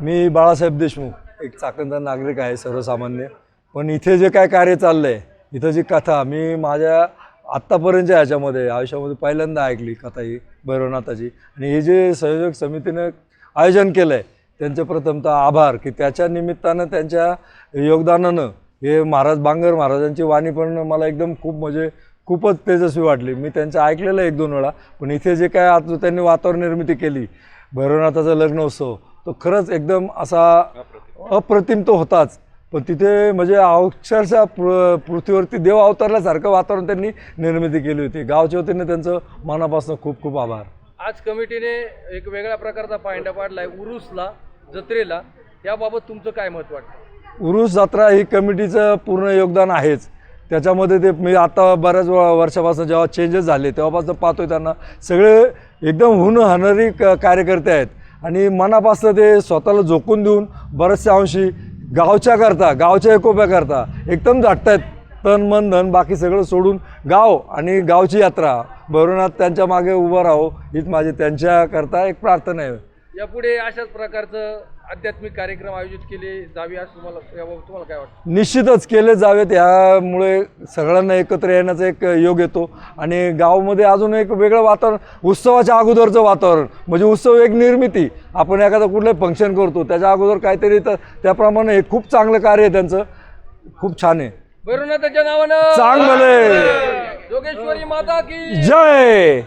मी बाळासाहेब देशमुख. एक चाकणचा नागरिक आहे सर्वसामान्य. पण इथे जे काय कार्य चाललं आहे इथं जी कथा मी माझ्या आत्तापर्यंतच्या ह्याच्यामध्ये आयुष्यामध्ये पहिल्यांदा ऐकली कथा ही भैरवनाथाची आणि हे जे संयोजक समितीनं आयोजन केलं आहे त्यांचे प्रथमतः आभार की त्याच्या निमित्तानं त्यांच्या योगदानानं हे महाराज बांगर महाराजांची वाणी पण मला एकदम खूप म्हणजे खूपच तेजस्वी वाटली. मी त्यांचं ऐकलेलं आहे एक दोन वेळा पण इथे जे काय आता त्यांनी वातावरण निर्मिती केली भैरवनाथाचा लग्नोत्सव तो खरंच एकदम असा अप्रतिम. तो होताच. पण तिथे म्हणजे अक्षरशः पृ पृथ्वीवरती देव अवतरल्यासारखं वातावरण त्यांनी निर्मिती केली होती. गावच्या वतीने त्यांचं मनापासून खूप खूप आभार. आज कमिटीने एक वेगळ्या प्रकारचा पायंडा पाडलाय उरुसला जत्रेला. याबाबत तुमचं काय मत वाटतं? उरुस जत्रा ही कमिटीचं पूर्ण योगदान आहेच. त्याच्यामध्ये ते मी आता बऱ्याच वर्षापासून जेव्हा चेंजेस झाले तेव्हापासून पाहतोय त्यांना. सगळे एकदम हुन हाणणारी क कार्यकर्ते आहेत. आणि मनापासून ते स्वतःला झोकून देऊन बऱ्याचशा अंशी गावच्या करता गावच्या एकोप्या करता एकदम झाटतायत तन मन धन बाकी सगळं सोडून गाव आणि गावची यात्रा. भैरवनाथ त्यांच्या मागे उभं राहो हीच माझी त्यांच्याकरता एक प्रार्थना आहे. यापुढे अशाच प्रकारचं आध्यात्मिक कार्यक्रम आयोजित केले जावे असं तुम्हाला याबाबत तुम्हाला काय वाटतं? निश्चितच केले जावेत. ह्यामुळे सगळ्यांना एकत्र येण्याचा एक योग येतो. आणि गावामध्ये अजून एक वेगळं वातावरण उत्सवाच्या अगोदरचं वातावरण म्हणजे उत्सव एक निर्मिती. आपण एखादं कुठलं फंक्शन करतो त्याच्या अगोदर काहीतरी तर त्याप्रमाणे हे खूप चांगलं कार्य आहे त्यांचं. खूप छान आहे. भैरवनाथाच्या नावानं चांगलं जोगेश्वरी माता की जय!